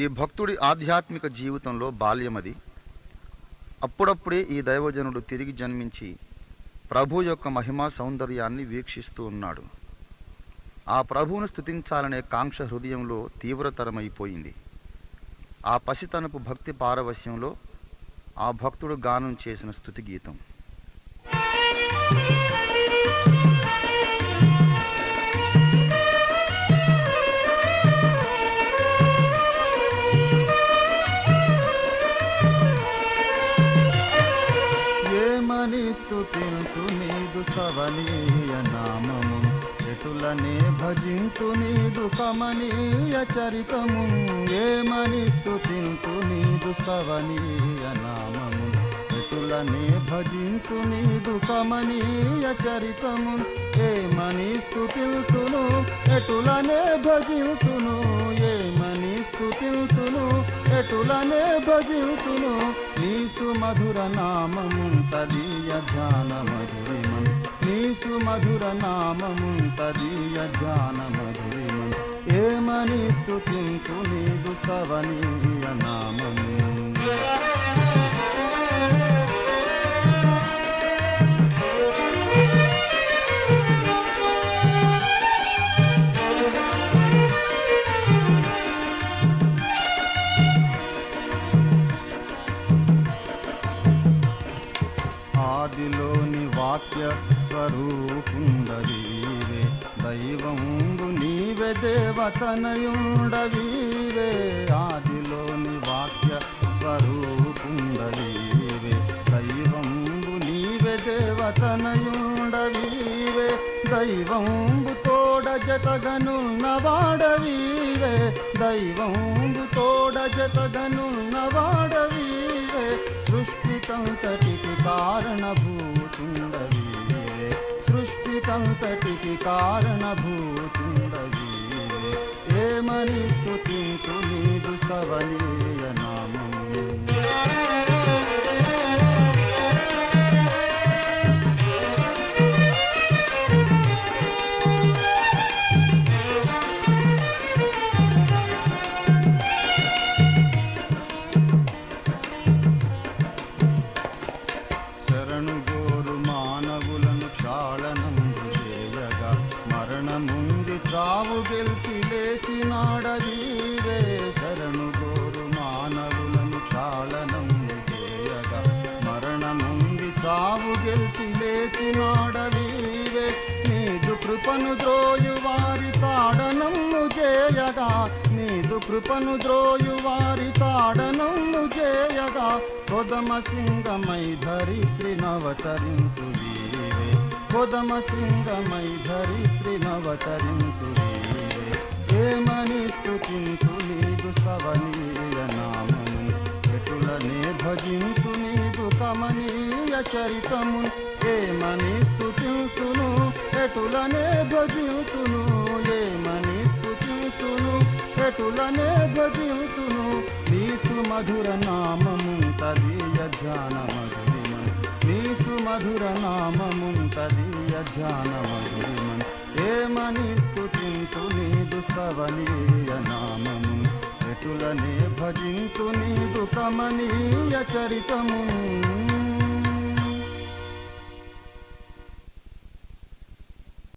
ఈ భక్తుడి ఆధ్యాత్మిక జీవితంలో బాల్యమది. అప్పుడప్పుడే ఈ దైవజనుడు తిరిగి జన్మించి ప్రభు యొక్క మహిమా సౌందర్యాన్ని వీక్షిస్తూ ఉన్నాడు. ఆ ప్రభువును స్తుతించాలనే కాంక్ష హృదయంలో తీవ్రతరమైపోయింది. ఆ పసితనపు భక్తి పారవశ్యంలో ఆ భక్తుడు గానం చేసిన స్థుతి గీతం ఏమని స్తుతింతు నీదు స్తవనీయ నామము చెటులనే భజింతు నీదు కమనీయ చరితము. ఏమని స్థుతింతు నీదు స్తవనీయ నామము చెటులనే భజింతు నీదు కమనీయ చరితము. ఏమని స్థుతిల్తును ఎటులనే భజిల్తును ఏమని స్థుతిల్తును ఎటులనే భజిల్తును నీసు మధుర నామము తదీయ ధ్యాన మధురిమం నీసు మధుర నామము తదీయ ధ్యాన మధురిమం ఏమని స్తుతింతు నీ దుస్తవనీయ నామము? ఆదిలోని వాక్య స్వరూపుండవీవే. దైవంబు నీవే దేవతనయుండవీవే. ఆదిలోని వాక్య స్వరూపుండవీవే. దైవంబు నీవే దేవతనయుండవీవే. దైవంబు తోడ జతగనున్నవాడవీవే దైవంబు తోడ జతగనున్నవాడవీవే సృష్టికంతటికి కారణభూతుండవీవే సృష్టికంతటికి కారణభూతుండవీవే ఏమని స్తుతింతు నీదు స్తవనీయ మరణముంది గెలిచి గెలిచి లేచినాడవీవే శరణు గోరు మానవులను చాలనము చేయగా మరణముంది చావు గెలిచి లేచినాడవీవే నీదు కృపను ద్రోయు వారి తాడనము చేయగా నీదు కృపను ద్రోయు వారి తాడనము చేయగా. కొదమ సింగమై ధరిత్రి నవతరింతు వీరే కొదమ సింగమై ధరిత్రి నవతరింతు ఏమని స్తుతింతు నీదు స్తవనీయ నామము ఎటులనే భజింతు నీదు కమనీయ చరితము ఏమని స్తుతింతును? ఎటులనే భజింతును? ఏమని స్తుతింతును? ఎటులనే భజింతును? నీసు మధుర నామము తదీయ ధ్యాన మధురిమన్ నీసు మధుర నామము తదీయ ఏమని స్థుతింతు నీ దుస్తవనీయ నామము? ఎటులనే భజింతు నీ దుఃఖమనీయ చరితము?